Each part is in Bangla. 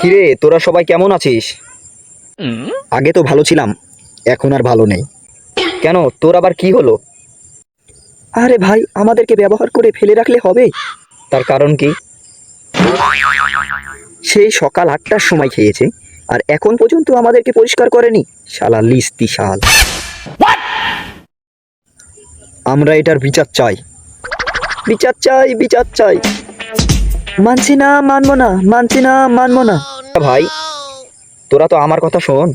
কিরে তোরা সবাই কেমন আছিস? আগে তো ভালো ছিলাম এখন আর ভালো নেই। কেন তোর আবার কি হলো? আরে ভাই আমাদেরকে ব্যবহার করে ফেলে রাখলে হবে। তার কারণ কি? সেই সকাল আটটার সময় খেয়েছে আর এখন পর্যন্ত আমাদেরকে পরিষ্কার করেনি। শালা লিস্তি শাল আমরা এটার বিচার চাই। বিচার চাই বিচার চাই। মানছি না মানবো না মানছি না মানবো না। ভাই তোরা তো আমার কথা শোন।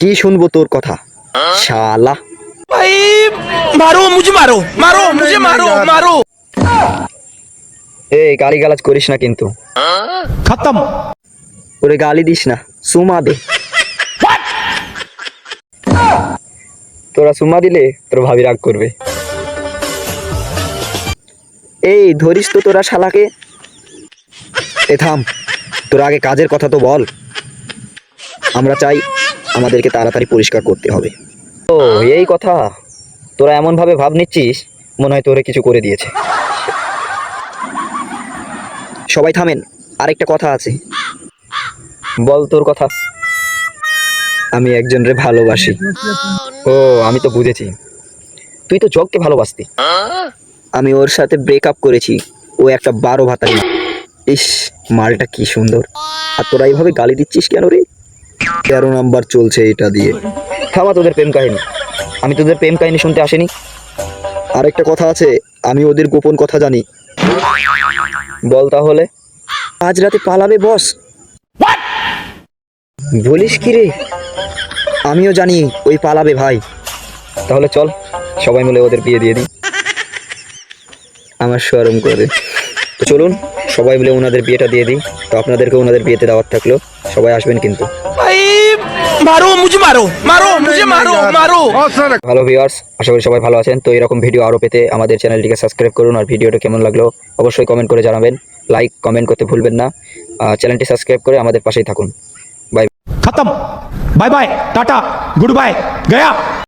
কি শুনব তোর কথা? শালা। ভাই মারো মুজে মারো মারো মুজে মারো মারো। এই গালি গালাজ করিস না কিন্তু। খতম। ওরে গালি দিস না সুমা দে। তোরা সুমা দিলে তোর ভাবি রাগ করবে। এই ধরিস তো তোরা শালাকে। এ থাম, তোরা আগে কাজের কথা তো বল। আমরা চাই আমাদেরকে তাড়াতাড়ি পরিষ্কার করতে হবে। ও, এই কথা। তোরা এমনভাবে ভাব নিচ্ছিস, মনে হয় তোরে কিছু করে দিয়েছে। সবাই থামেন, আরেকটা কথা আছে। বল তোর কথা। আমি একজনরে ভালোবাসি। ও, আমি তো বুঝেছি। তুই তো জগকে ভালোবাসতি। আমি ওর সাথে ব্রেকআপ করেছি। ও একটা বারো ভাতারি। ইস, মালটা কি সুন্দর। আর তোরা এইভাবে গালি দিচ্ছিস কেন রে? তেরো নাম্বার চলছে এটা দিয়ে। থামা তোদের প্রেম কাহিনী। আমি তোদের প্রেম কাহিনী শুনতে আসিনি। আরেকটা কথা আছে, আমি ওদের গোপন কথা জানি। বল তাহলে। আজ রাতে পালাবে বস বলিস কি রে? আমিও জানি ওই পালাবে ভাই। তাহলে চল, সবাই মিলে ওদের বিয়ে দিয়ে দিই। আমার শোয়ারুম করে। তো চলুন সবাই মিলে ওনাদের বিয়েটা দিয়ে দিই। তো আপনাদেরকে ওনাদের বিয়েতে দাওয়াত থাকল। সবাই আসবেন কিন্তু। ভালো ভিউয়ার্স আশা করি সবাই ভালো আছেন। তো এরকম ভিডিও আরও পেতে আমাদের চ্যানেলটিকে সাবস্ক্রাইব করুন আর ভিডিওটা কেমন লাগল অবশ্যই কমেন্ট করে জানাবেন। লাইক কমেন্ট করতে ভুলবেন না। চ্যানেলটি সাবস্ক্রাইব করে আমাদের পাশেই থাকুন। বাই খতম। Bye bye tata good bye Gaya.